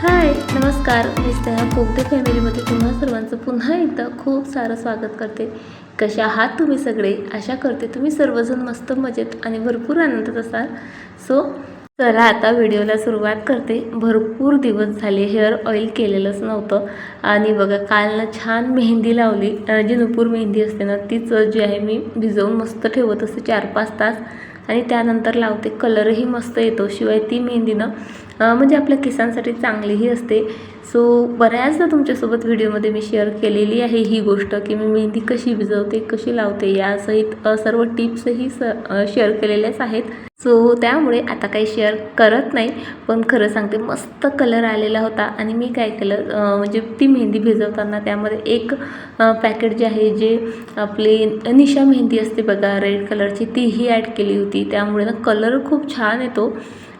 हाय नमस्कार. मी स्नेहा कोगदे फॅमिलीमध्ये तुम्हा सर्वांचं पुन्हा एकदा खूप सारं स्वागत करते. कशा आहात तुम्ही सगळे? आशा करते तुम्ही सर्वजण मस्त मजेत आणि भरपूर आनंदात असाल. सो चला आता व्हिडिओला सुरुवात करते. भरपूर दिवस झाले हेअर ऑइल केलेलंच नव्हतं. आणि बघा काल ना छान मेहंदी लावली. जी नुपूर मेहंदी असते ना तीच जी आहे मी भिजवून मस्त ठेवत असते चार पाच तास. आणि त्यानंतर लावते. कलरही मस्त येतो. शिवाय ती मेहंदीनं म्हणजे आपल्या केसांसाठी चांगलीही असते. सो बऱ्याचदा तुमच्यासोबत व्हिडिओमध्ये मी शेअर केलेली आहे ही गोष्ट की मी मेहंदी कशी भिजवते कशी लावते यासहित सर्व टिप्सही स शेअर केलेल्याच आहेत. सो त्यामुळे आता काही शेअर करत नाही पण खरं सांगते मस्त कलर आलेला होता आणि मी काय केलं म्हणजे ती मेहंदी भिजवताना त्यामध्ये एक पॅकेट जे आहे जे आपली निशा मेहंदी असते बघा रेड कलरची तीही ॲड केली होती. त्यामुळे ना कलर खूप छान येतो.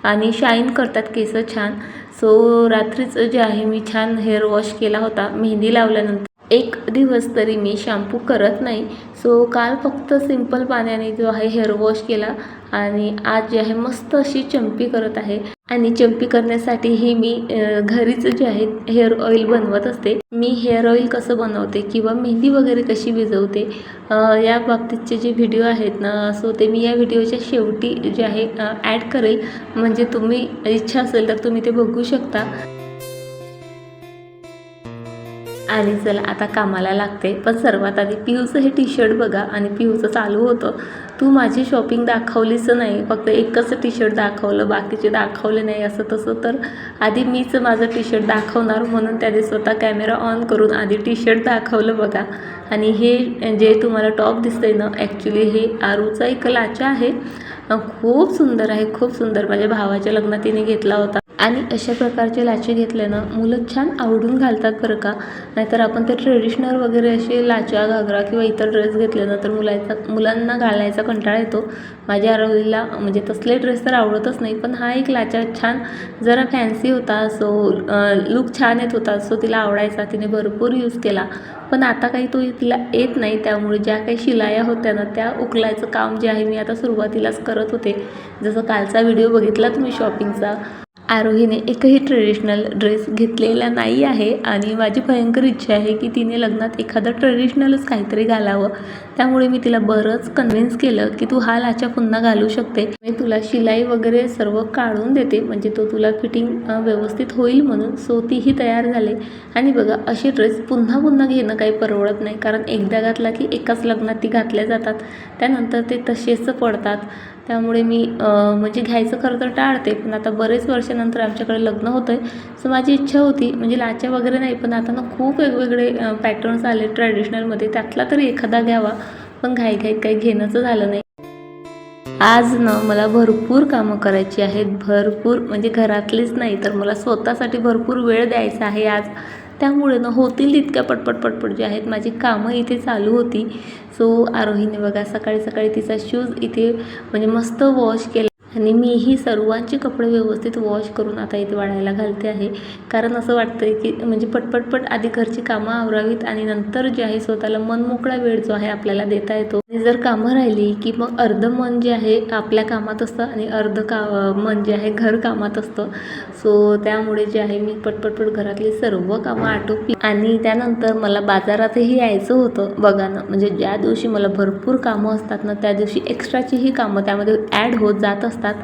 आणि शाईन करतात केस छान. सो रात्रीच जे आहे मी छान हेअर वॉश केला होता. मेहंदी लावल्यानंतर. एक दिवस तरी मी शॅम्पू करत नाही. सो काल फक्त सिंपल पाण्याने जो आहे हेअर वॉश केला आणि आज जे आहे मस्त अशी चंपी करत आहे. आणि चंपी करण्यासाठीही मी घरीच जे आहे हेअर ऑइल बनवत असते. मी हेअर ऑइल कसं बनवते किंवा मेहंदी वगैरे कशी भिजवते या बाबतीतचे जे व्हिडिओ आहेत ना सो ते मी या व्हिडिओच्या शेवटी जे आहे ॲड करेल. म्हणजे तुम्ही इच्छा असेल तर तुम्ही ते बघू शकता. आणि चला आता कामाला लागते. पण सर्वात आधी पिऊचं हे टी शर्ट बघा आणि पिऊचं चालू होतं. तू माझी शॉपिंग दाखवलीच नाही. फक्त एकच टी शर्ट दाखवलं बाकीचे दाखवले नाही असं तसं. तर आधी मीच माझं टी शर्ट दाखवणार म्हणून त्याने स्वतः कॅमेरा ऑन करून आधी टी शर्ट दाखवलं बघा. आणि हे जे तुम्हाला टॉप दिसतंय ना ॲक्च्युली हे आरूचा एक लाचा आहे. खूप सुंदर आहे खूप सुंदर. माझ्या भावाच्या लग्नात तिने घेतला होता. आणि अशा प्रकारचे लाचे घेतले ना मुलं छान आवडून घालतात बरं का? नाहीतर आपण ते ट्रेडिशनल वगैरे असे लाचा घागरा किंवा इतर ड्रेस घेतले ना तर मुलाचा मुलांना घालायचा कंटाळा येतो. माझ्या आरवलीला म्हणजे तसले ड्रेस तर आवडतच नाही पण हा एक लाचा छान जरा फॅन्सी होता सो लुक छान येत होता सो तिला आवडायचा तिने भरपूर यूज केला. पण आता काही तो तिला येत नाही त्यामुळे ज्या काही शिलाया होत्या ना त्या उकलायचं काम जे आहे मी आता सुरुवातीलाच करत होते. जसं कालचा व्हिडिओ बघितला तुम्ही शॉपिंगचा आरोहीने एकही ट्रेडिशनल ड्रेस घेतलेला नाही आहे आणि माझी भयंकर इच्छा आहे की तिने लग्नात एखादं ट्रेडिशनलच काहीतरी घालावं. त्यामुळे मी तिला बरंच कन्व्हिन्स केलं की तू हा लाचा पुन्हा घालू शकते. मी तुला शिलाई वगैरे सर्व काढून देते म्हणजे तो तुला फिटिंग व्यवस्थित होईल म्हणून सो तीही तयार झाले. आणि बघा असे ड्रेस पुन्हा पुन्हा घेणं काही परवडत नाही कारण एकदा घातला की एकाच लग्नात ती घातल्या जातात. त्यानंतर ते तसेच पडतात. त्यामुळे मी म्हणजे घ्यायचं खरं तर टाळते पण आता बरेच वर्षानंतर आमच्याकडे लग्न होतं आहे सो माझी इच्छा होती म्हणजे लाच्या वगैरे नाही पण आता ना खूप वेगवेगळे पॅटर्न्स आले ट्रॅडिशनलमध्ये त्यातला तरी एखादा घ्यावा पण घाई घाई काही घेणंच झालं नाही. आज ना मला भरपूर कामं करायची आहेत भरपूर म्हणजे घरातलीच नाही तर मला स्वतःसाठी भरपूर वेळ द्यायचा आहे आज. त्यामुळे ना होतील तितक्या पटपट पटपट जे आहेत. माझी कामं इथे चालू होती. सो आरोहीने बघा सकाळी सकाळी तिचा शूज इथे म्हणजे मस्त वॉश केला. आणि मीही सर्वांचे कपडे व्यवस्थित वॉश करून आता इथे वाढायला घालते आहे. कारण असं वाटतंय की म्हणजे पटपटपट आधी घरची कामं आवरावीत आणि नंतर जे आहे स्वतःला मनमोकळा वेळ जो आहे आपल्याला देता येतो. आणि जर कामं राहिली की मग अर्धं मन जे आहे आपल्या कामात असतं आणि अर्ध का मन जे आहे घर कामात असतं. सो त्यामुळे जे आहे मी पटपटपट घरातली सर्व कामं आटोपली. आणि त्यानंतर मला बाजारातही यायचं होतं बघा ना म्हणजे ज्या दिवशी मला भरपूर कामं असतात ना त्या दिवशी एक्स्ट्राचीही कामं त्यामध्ये ॲड होत जात असतात.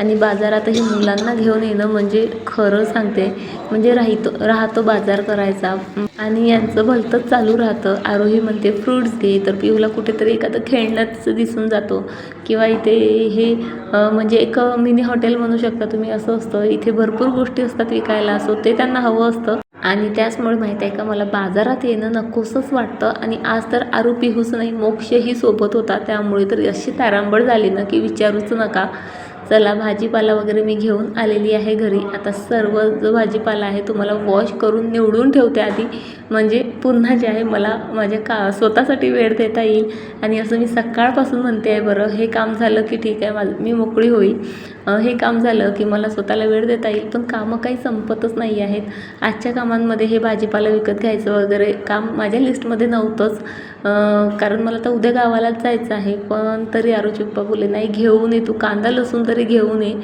आणि बाजारातही मुलांना घेऊन येणं म्हणजे खरं सांगते. म्हणजे राहतो राहतो बाजार करायचा. आणि यांचं भलतंच चालू राहतं. आरोही म्हणते फ्रूट्स घे. तर पिऊला कुठेतरी एखादं खेळण्याचं दिसून जातो. किंवा इथे हे म्हणजे एक मिनी हॉटेल म्हणू शकता तुम्ही असं असतं. इथे भरपूर गोष्टी असतात विकायला असो ते त्यांना हवं असतं. आणि त्याचमुळे माहीत आहे का मला बाजारात येणं नकोसंच वाटतं. आणि आज तर आरू पिहूच नाही मोक्षही सोबत होता. त्यामुळे तर अशी तारांबळ झाली ना की विचारूच नका. चला भाजीपाला वगैरे मी घेऊन आलेली आहे घरी. आता सर्व जो भाजीपाला आहे तो मला वॉश करून निवडून ठेवते आधी. म्हणजे पुन्हा जे आहे मला माझ्या का स्वतःसाठी वेळ देता येईल. आणि असं मी सकाळपासून म्हणते आहे बरं हे काम झालं की ठीक आहे माझं मी मोकळी होईल. हे काम झालं की मला स्वतःला वेळ देता येईल पण कामं काही संपतच नाही आहेत. आजच्या कामांमध्ये हे भाजीपाला विकत घ्यायचं वगैरे काम माझ्या लिस्टमध्ये नव्हतंच. कारण मला तर उद्या गावालाच जायचं आहे पण तरी आरोची पप्पा बोलले नाही घेऊन ये तू कांदा लसूण तरी घेऊन ये.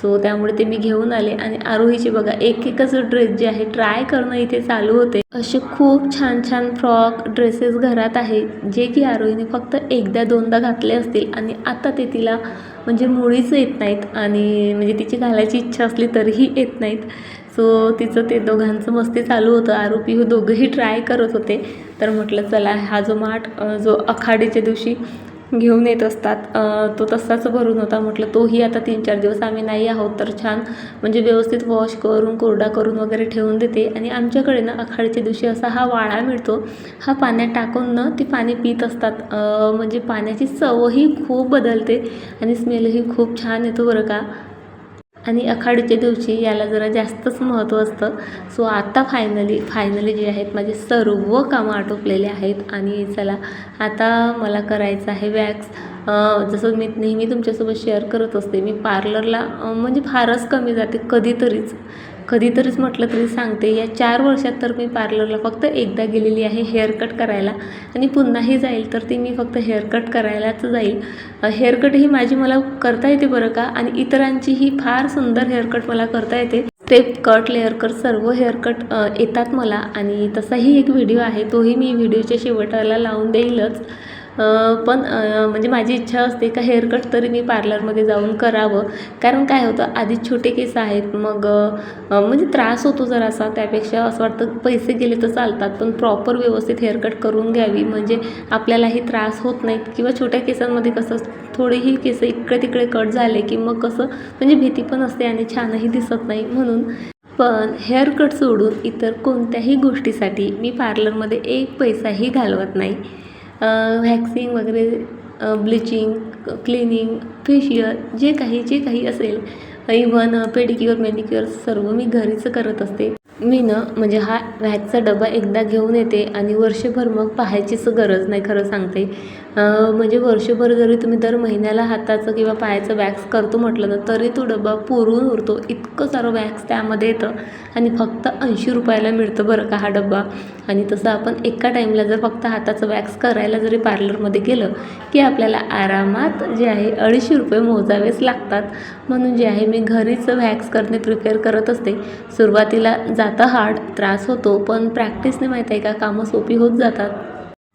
सो त्यामुळे ते मी घेऊन आले. आणि आरोहीचे बघा एक एकच ड्रेस जे आहे ट्राय करणं इथे चालू होते. असे खूप छान छान फ्रॉक ड्रेसेस घरात आहे जे की आरोहीने फक्त एकदा दोनदा घातले असतील. आणि आता ते तिला म्हणजे मुळीच येत नाहीत आणि म्हणजे तिची घालायची इच्छा असली तरीही येत नाहीत. सो तिचं ते दोघांचं मस्ती चालू होतं. आरोपी हो दोघंही ट्राय करत होते. तर म्हटलं चला हा जो माठ जो आखाडीच्या दिवशी घेऊन येत असतात. तो तसाच भरून होता. म्हटलं तोही आता तीन चार दिवस आम्ही नाही आहोत तर छान. म्हणजे व्यवस्थित वॉश करून कोरडा करून वगैरे ठेवून देते. आणि आमच्याकडे ना आखाडीच्या दिवशी असा हा वाळा मिळतो. हा पाण्यात टाकून ना ती पाणी पित असतात. म्हणजे पाण्याची चवही खूप बदलते आणि स्मेलही खूप छान येतो बरं का. आणि आखाडीच्या दिवशी याला जरा जास्तच महत्त्व असतं. सो आता फायनली फायनली जे आहेत माझे सर्व कामं आटोपलेले आहेत आणि चला आता मला करायचं आहे वॅक्स जसं मी नेहमी तुमच्यासोबत शेअर करत असते मी पार्लरला म्हणजे फारच कमी जाते कधीतरीच. कधीतरीच म्हटलं तरी सांगते या चार वर्षात तर मी पार्लरला फक्त एकदा गेलेली आहे हेअरकट करायला. आणि पुन्हाही जाईल तर ती मी फक्त हेअरकट करायलाच जाईल. हेअरकट ही माझी मला करता येते बरं का? आणि इतरांचीही फार सुंदर हेअरकट मला करता येते. स्टेप कट लेअर कट सर्व हेअरकट येतात मला. आणि तसाही एक व्हिडिओ आहे तोही मी व्हिडिओच्या शेवटाला लावून देईलच. पण म्हणजे माझी इच्छा असते का हेअरकट तरी मी पार्लरमध्ये जाऊन करावं. कारण काय होतं आधीच छोटे केस आहेत मग म्हणजे त्रास होतो जरासा. त्यापेक्षा असं वाटतं पैसे गेले तर चालतात पण प्रॉपर व्यवस्थित हेअरकट करून घ्यावी. म्हणजे आपल्यालाही त्रास होत नाहीत. किंवा छोट्या केसांमध्ये कसं थोडेही केस इकडे तिकडे कट झाले की मग कसं म्हणजे भीती पण असते आणि छानही दिसत नाही. म्हणून पण हेअरकट सोडून इतर कोणत्याही गोष्टीसाठी मी पार्लरमध्ये एक पैसाही घालवत नाही. व्हॅक्सिंग वगैरे ब्लिचिंग क्लिनिंग फेशियल जे काही जे काही असेल इव्हन पेडिक्युअर मेडिक्युअर सर्व मी घरीच करत असते. मी ना म्हणजे हा व्हॅक्सचा डबा एकदा घेऊन येते आणि वर्षभर मग पाहायचीच गरज नाही खरं सांगते. म्हणजे वर्षभर जरी तुम्ही दर महिन्याला हाताचं किंवा पायाचं वॅक्स करतो म्हटलं ना तरी तो डबा पुरून उरतो. इतकं सारं वॅक्स त्यामध्ये येतं आणि फक्त ऐंशी रुपयाला मिळतं बरं का हा डबा. आणि तसं आपण एका टाईमला जर फक्त हाताचं वॅक्स करायला जरी पार्लरमध्ये गेलं की आपल्याला आरामात जे आहे अडीचशे रुपये मोजावेच लागतात. म्हणून जे आहे मी घरीच वॅक्स करणे प्रिपेअर करत असते. सुरुवातीला जातं हार्ड त्रास होतो पण प्रॅक्टिसने माहीत आहे का? कामं सोपी होत जातात.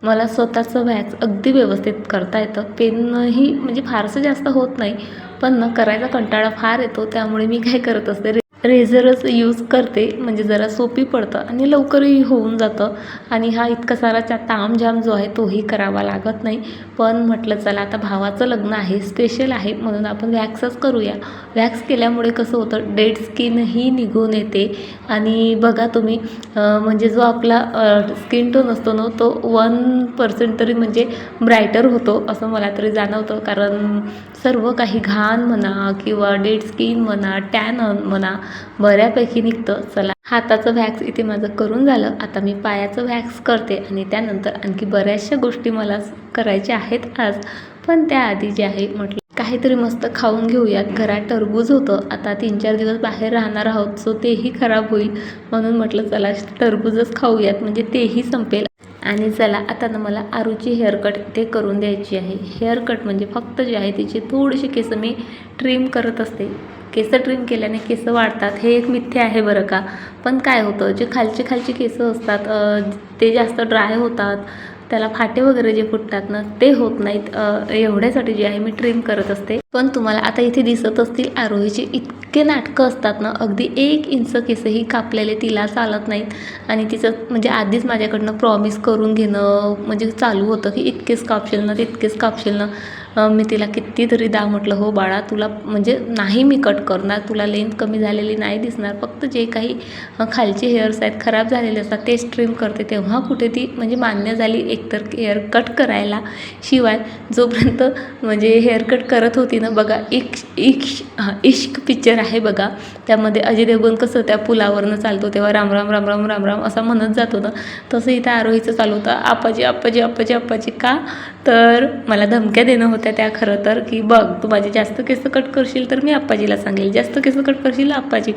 मला स्वतःचं व्हॅक्स अगदी व्यवस्थित करता येतं. पेनही म्हणजे फारसं जास्त होत नाही पण ना करायचा कंटाळा फार येतो त्यामुळे मी काय करत असते रे रेझरच यूज करते म्हणजे जरा सोपी पडतं आणि लवकरही होऊन जातं. आणि हा इतका साराचा तामझाम जो आहे तोही करावा लागत नाही. पण म्हटलं चला आता भावाचं लग्न आहे स्पेशल आहे म्हणून आपण वॅक्सच करूया. वॅक्स केल्यामुळे कसं होतं डेड स्किनही निघून येते. आणि बघा तुम्ही म्हणजे जो आपला स्किन टोन असतो ना तो वन पर्सेंट तरी म्हणजे ब्रायटर होतो असं मला तरी जाणवतं. कारण सर्व काही घाण म्हणा किंवा डेड स्किन म्हणा टॅन म्हणा बऱ्यापैकी निघतं. चला हाताचं व्हॅक्स इथे माझं करून झालं. आता मी पायाचं व्हॅक्स करते आणि त्यानंतर आणखी बऱ्याचशा गोष्टी मला करायच्या आहेत आज. पण त्याआधी जे आहे म्हटलं काहीतरी मस्त खाऊन घेऊयात. घरात टरबूज होतं. आता तीन चार दिवस बाहेर राहणार आहोत. सो तेही खराब होईल. म्हणून म्हटलं चला टरबूजच खाऊयात. म्हणजे तेही संपेल. आणि चला आता ना मला आरूची हेअरकट ते करून द्यायची आहे. हेअरकट म्हणजे फक्त जे आहे तिचे थोडीशी केस मी ट्रिम करत असते. केस ट्रिम केल्याने केस वाढतात. हे एक मिथ्य आहे बरं का. पण काय होतं जे खालचे खालचे केस असतात ते जास्त ड्राय होतात. त्याला फाटे वगैरे जे फुटतात ना ते होत नाहीत. एवढ्यासाठी जे आहे मी ट्रिम करत असते. पण तुम्हाला आता इथे दिसत असतील आरोहीचे इतके नाटकं असतात ना अगदी एक इंच केसही कापलेले तिला चालत नाहीत. आणि तिचं म्हणजे आधीच माझ्याकडनं प्रॉमिस करून घेणं म्हणजे चालू होतं की इतकेच कापशील ना तितकेच कापशील ना. मी तिला कितीतरी दा म्हटलं हो बाळा तुला म्हणजे नाही मी कट करणार तुला लेंथ कमी झालेली नाही दिसणार फक्त जे काही खालचे हेअर्स आहेत खराब झालेले असतात ते स्ट्रीम करते. तेव्हा कुठे ती म्हणजे मान्य झाली एकतर हेअर कट करायला. शिवाय जोपर्यंत म्हणजे हेअर कट करत होती ना बघा इक्श इक्श इश्क पिक्चर आहे बघा. त्यामध्ये अजय देवगण कसं त्या पुलावरनं चालतो तेव्हा राम राम राम राम राम राम म्हणत जातो ना तसं इथं आरोहीचं चालू होतं. आपाजी आपाजी आपाजी आपाजी का? तर मला धमक्या देणं होत्या त्या खरं तर की बघ तू माझे जास्त केस कट करशील तर मी आप्पाजीला सांगेल. जास्त केस कट करशील आप्पाजी.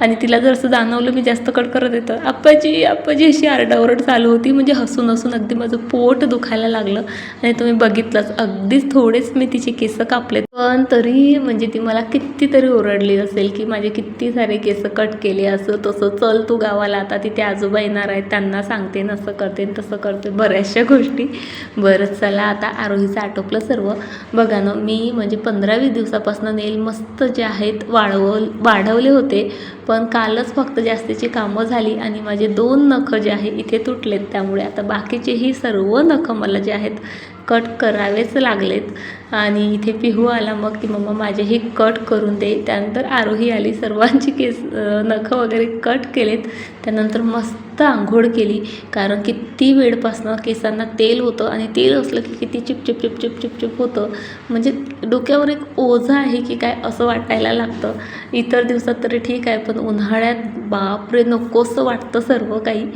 आणि तिला जर असं जाणवलं मी जास्त कट करत येतं. आप्पाजी आप्पाजी अशी आरडाओरड चालू होती म्हणजे हसून हसून अगदी माझं पोट दुखायला लागलं. आणि तुम्ही बघितलंच अगदीच थोडेच मी तिचे केस कापले पण तरी म्हणजे ती मला कितीतरी ओरडली असेल की माझे किती सारे केस कट केले असं तसं चल तू गावाला आता तिथे आजोबा येणार आहेत त्यांना सांगते असं करते तसं करते बऱ्याचशा गोष्टी. बरंच चला आता आरोहीचं आटोपलं सर्व. बघा ना मी म्हणजे पंधरा वीस दिवसापासून नेल मस्त जे आहेत वाढव वाढवले होते पण कालच फक्त जास्तीची कामं झाली आणि माझे दोन नखं जे आहे इथे तुटलेत त्यामुळे आता बाकीचेही सर्व नखं मला जे आहेत कट करावेच लागलेत. आणि इथे पिहू आला मग की मम्मा माझे हे कट करून दे. त्यानंतर आरोही आली. सर्वांची केस नखं वगैरे कट केलेत. त्यानंतर मस्त आंघोळ केली. कारण किती वेळपासनं केसांना तेल होतं आणि तेल असलं की किती चिपचिप चिपचिप चिपचिप होतं. म्हणजे डोक्यावर एक ओझं आहे की काय असं वाटायला लागतं. इतर दिवसात तरी ठीक आहे पण उन्हाळ्यात बापरे नकोसं वाटतं सर्व काही.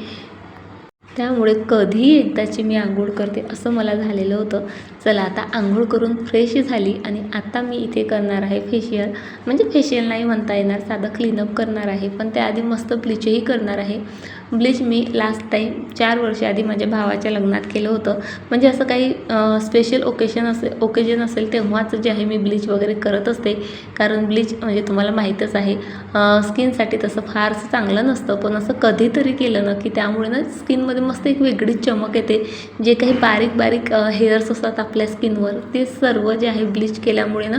त्यामुळे कधी एकदाची मी आंघोळ करते असं मला झालेलं होतं. चला आता आंघोळ करून फ्रेश झाली आणि आता मी इथे करणार आहे फेशियल म्हणजे फेशियल नाही म्हणता येणार साधं क्लीनअप करणार आहे. पण त्याआधी मस्त ब्लीचही करणार आहे. ब्लीच मी लास्ट टाईम चार वर्ष आधी माझ्या भावाच्या लग्नात केलं होतं. म्हणजे असं काही स्पेशल ओकेशन असेल ओकेजन असेल तेव्हाच जे आहे मी ब्लीच वगैरे करत असते. कारण ब्लीच म्हणजे तुम्हाला माहीतच आहे स्किनसाठी तसं फारसं चांगलं नसतं. पण असं कधीतरी केलं ना की त्यामुळे ना स्किनमध्ये मस्त एक वेगळीच चमक येते. जे काही बारीक बारीक हेअर्स असतात आपल्या स्किनवर ते सर्व जे आहे ब्लीच केल्यामुळे ना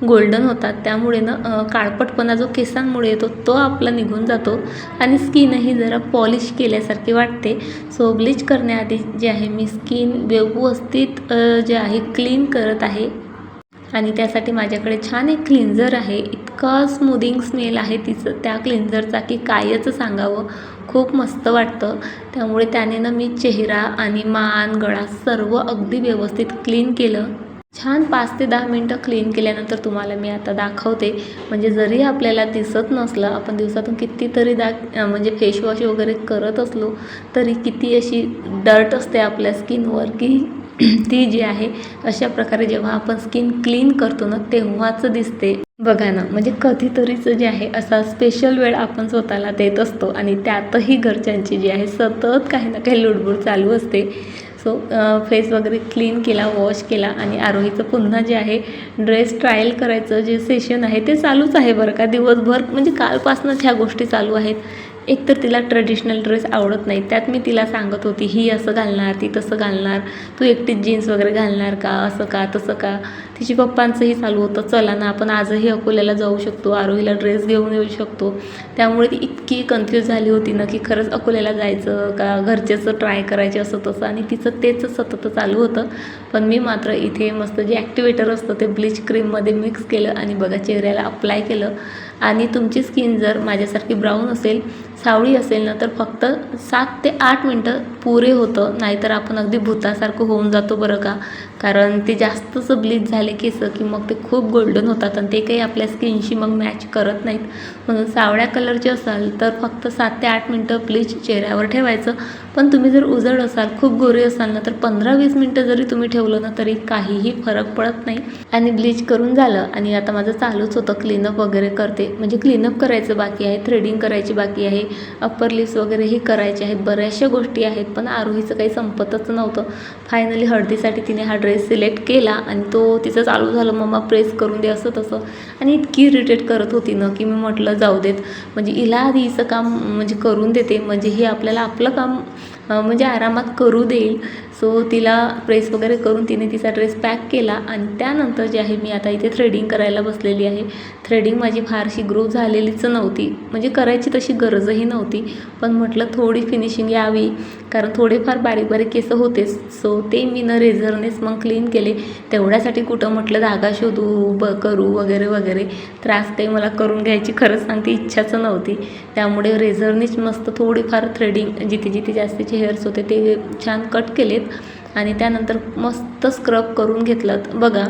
गोल्डन होतात. त्यामुळे ना काळपटपणा जो केसांमुळे येतो तो आपला निघून जातो. आणि स्किनही जरा पॉलिश केल्यासारखे वाटते. सो ब्लीच करण्याआधी जे आहे मी स्किन व्यवस्थित जे आहे क्लीन करत आहे. आणि त्यासाठी माझ्याकडे छान एक क्लिन्झर आहे. इतका स्मूदिंग स्मेल आहे तिचं त्या क्लिन्झरचा की कायच सांगावं. खूप मस्त वाटतं. त्यामुळे त्याने ना मी चेहरा आणि मान गळा सर्व अगदी व्यवस्थित क्लीन केलं. छान पाच ते दहा मिनटं क्लीन केल्यानंतर तुम्हाला मी आता दाखवते. म्हणजे जरी आपल्याला दिसत नसलं आपण दिवसातून कितीतरी दा म्हणजे फेसवॉश वगैरे करत असलो तरी किती अशी डर्ट असते आपल्या स्किनवर की ती जी आहे अशा प्रकारे जेव्हा आपण स्किन क्लीन करतो ना तेव्हाच दिसते. बघा ना म्हणजे कधीतरीच जे आहे असा स्पेशल वेळ आपण स्वतःला देत असतो. आणि त्यातही घरच्यांची जी आहे सतत काही ना काही लुडबुड चालू असते. सो फेस वगैरे क्लीन केला वॉश केला आणि आरोहीचं पुन्हा जे आहे ड्रेस ट्रायल करायचं जे सेशन आहे ते चालूच आहे बरं का. दिवसभर म्हणजे कालपासूनच ह्या गोष्टी चालू आहेत. एकतर तिला ट्रेडिशनल ड्रेस आवडत नाही त्यात मी तिला सांगत होती ही असं घालणार ती तसं घालणार तू एकटीच जीन्स वगैरे घालणार का असं का तसं का? तिची पप्पांचंही चालू होतं. चला ना आपण आजही अकोल्याला जाऊ शकतो. आरोहीला ड्रेस घेऊन येऊ शकतो. त्यामुळे ती इतकी कन्फ्यूज झाली होती ना की खरंच अकोल्याला जायचं का घरचेच ट्राय करायचे असं तसं आणि तिचं तेच सतत चालू होतं. पण मी मात्र इथे मस्त जे ॲक्टिवेटर असतं ते ब्लीच क्रीममध्ये मिक्स केलं आणि बघा चेहऱ्याला अप्लाय केलं. आणि तुमची स्किन जर माझ्यासारखी ब्राऊन असेल सावळी असेल ना तर फक्त सात ते आठ मिनटं पुरे होतं. नाहीतर आपण अगदी भूतासारखं होऊन जातो बरं का. कारण ते जास्तच ब्लीच झाले केस की मग ते खूप गोल्डन होतात आणि ते काही आपल्या स्किनशी मग मॅच करत नाहीत. म्हणून सावळ्या कलरचे असाल तर फक्त सात ते आठ मिनटं ब्लीच चेहऱ्यावर ठेवायचं. पण तुम्ही जर उजळ असाल खूप गोरी असाल ना तर पंधरा वीस मिनटं जरी तुम्ही ठेवलं ना तरी काहीही फरक पडत नाही. आणि ब्लीच करून झालं आणि आता माझं चालूच होतं क्लीनअप वगैरे करते. म्हणजे क्लीनअप करायचं बाकी आहे थ्रेडिंग करायची बाकी आहे अप्पर लिप्स वगैरेही करायचे आहेत बऱ्याचशा गोष्टी आहेत पण आरोहीचं काही संपतच नव्हतं. फायनली हळदीसाठी तिने हा ड्रेस सिलेक्ट केला आणि तो तिचा चालू झालं मम्मा प्रेस करून दे असं तसं. आणि इतकी इरिटेट करत होती ना की मी म्हटलं जाऊ देत. म्हणजे हिला आधी हिचं काम म्हणजे करून देते. म्हणजे हे आपल्याला आपलं काम म्हणजे आरामात करू देईल. सो तिला प्रेस वगैरे करून तिने तिचा ड्रेस पॅक केला आणि त्यानंतर जे आहे मी आता इथे थ्रेडिंग करायला बसलेली आहे. थ्रेडिंग माझी फारशी ग्रो झालेलीच नव्हती. म्हणजे करायची तशी गरजही नव्हती. पण म्हटलं थोडी फिनिशिंग यावी कारण थोडेफार बारीक बारीक केस होतेच सो ते मी न रेझरनेच मग क्लीन केले. तेवढ्यासाठी कुठं म्हटलं धागा शोधू ब करू वगैरे वगैरे. त्रास काही मला करून घ्यायची खरंच सांगते इच्छाच नव्हती. त्यामुळे रेझरनेच मस्त थोडीफार थ्रेडिंग जिथे जिथे जास्तीचे हेअर्स होते ते छान कट केलेत आणि त्यानंतर मस्त स्क्रब करून घेतलं बघा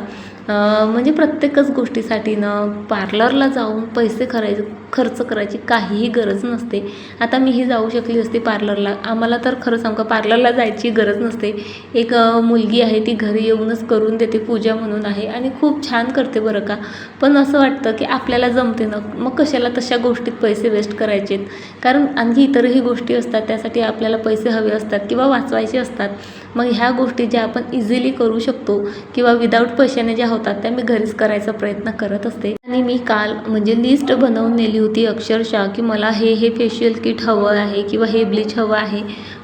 म्हणजे प्रत्येकच गोष्टीसाठी ना पार्लरला जाऊन पैसे करायचे खर्च करायची काहीही गरज नसते. आता मीही जाऊ शकली असते पार्लरला. आम्हाला तर खरं सांगू का पार्लरला जायची गरज नसते. एक मुलगी आहे ती घरी येऊनच करून देते पूजा म्हणून आहे आणि खूप छान करते बरं का. पण असं वाटतं की आपल्याला जमते ना मग कशाला तशा गोष्टीत पैसे वेस्ट करायचेत? कारण आणखी इतरही गोष्टी असतात त्यासाठी आपल्याला पैसे हवे असतात किंवा वाचवायचे असतात. मग ह्या गोष्टी ज्या आपण इझिली करू शकतो किंवा विदाऊट पैशाने ज्या होतात त्या मी घरीच करायचा प्रयत्न करत असते. आणि मी काल म्हणजे लिस्ट बनवून नेली होती अक्षरशः की मला हे हे फेशियल किट हवं आहे किंवा हे ब्लीच हवं आहे.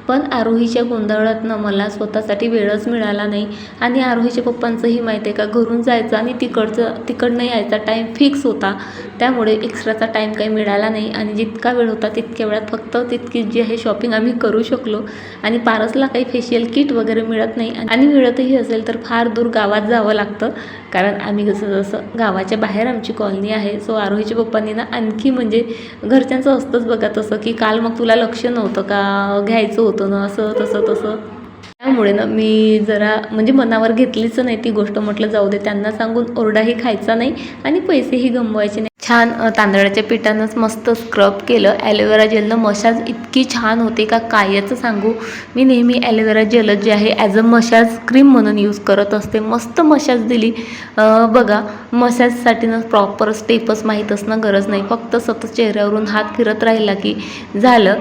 पण आरोहीच्या गोंधळातनं मला स्वतःसाठी वेळच मिळाला नाही. आणि आरोहीच्या पप्पांचंही माहिती आहे का घरून जायचं आणि तिकडचं तिकडनं यायचा टाईम फिक्स होता. त्यामुळे एक्स्ट्राचा टाईम काही मिळाला नाही. आणि जितका वेळ होता तितक्या वेळात फक्त तितकी जी आहे शॉपिंग आम्ही करू शकलो. आणि पारसला काही फेशियल किट वगैरे मिळत नाही. आणि मिळतही असेल तर फार दूर गावात जावं लागतं. कारण आम्ही जसं जसं गावाच्या बाहेर आमची कॉलनी आहे सो आरोहीच्या पप्पांनी ना आणखी म्हणजे घरच्यांचं असतंच बघा तसं की काल मग तुला लक्ष नव्हतं का? घ्यायचं होतं ना असं तसं तसं. त्यामुळे ना मी जरा म्हणजे मनावर घेतलीच नाही ती गोष्ट. म्हटलं जाऊ दे त्यांना सांगून ओरडाही खायचा नाही आणि पैसेही गमवायचे नाही. छान तांदळाच्या पिठानंच मस्त स्क्रब केलं. ॲलोवेरा जेलनं मशाज इतकी छान होते का कायचं सांगू? मी नेहमी ॲलोवेरा जेल जे आहे ॲज अ मशाज क्रीम म्हणून यूज करत असते. मस्त मशाज दिली. बघा मशाजसाठी ना प्रॉपर स्टेपच माहीत असणं गरज नाही. फक्त सतत चेहऱ्यावरून हात फिरत राहिला की झालं.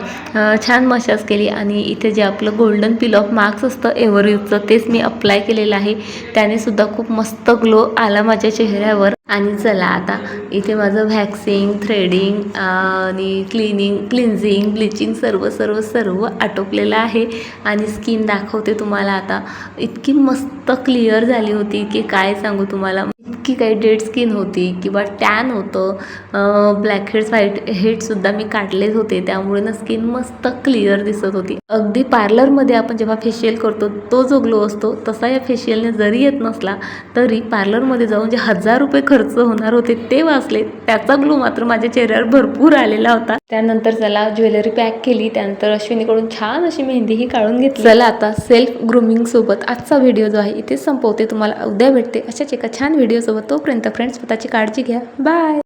छान मशाज केली आणि इथे जे आपलं गोल्डन पिल ऑफ मार्क्स असतं एव्हरयूजचं तेच मी अप्लाय केलेलं आहे. त्याने सुद्धा खूप मस्त ग्लो आला माझ्या चेहऱ्यावर. आणि चला आता इथे माझं व्हॅक्सिंग थ्रेडिंग आणि क्लिनिंग क्लिन्झिंग ब्लिचिंग सर्व सर्व सर्व आटोपलेलं आहे. आणि स्किन दाखवते तुम्हाला आता. इतकी मस्त क्लिअर झाली होती की काय सांगू तुम्हाला. इतकी काही डेड स्किन होती किंवा टॅन होतं. ब्लॅक हेड्स व्हाईट हेडसुद्धा मी काढलेच होते. त्यामुळे ना स्किन मस्त क्लिअर दिसत होती. अगदी पार्लरमध्ये आपण जेव्हा फेशियल करतो तो जो ग्लो असतो तसा या फेशियलने जरी येत नसला तरी पार्लरमध्ये जाऊन जे हजार रुपये खर्च होणार होते ते वाचले. त्याचा ग्लो मात्र माझ्या चेहऱ्यावर भरपूर आलेला होता. त्यानंतर चला ज्वेलरी पॅक केली. त्यानंतर अश्विनीकडून छान अशी मेहंदीही काढून घेतली. चला आता सेल्फ ग्रूमिंग सोबत आजचा व्हिडिओ जो आहे इथे संपवते. तुम्हाला उद्या भेटते अशाच एका छान व्हिडिओ सोबत तोपर्यंत फ्रेंड्स स्वतःची काळजी घ्या. बाय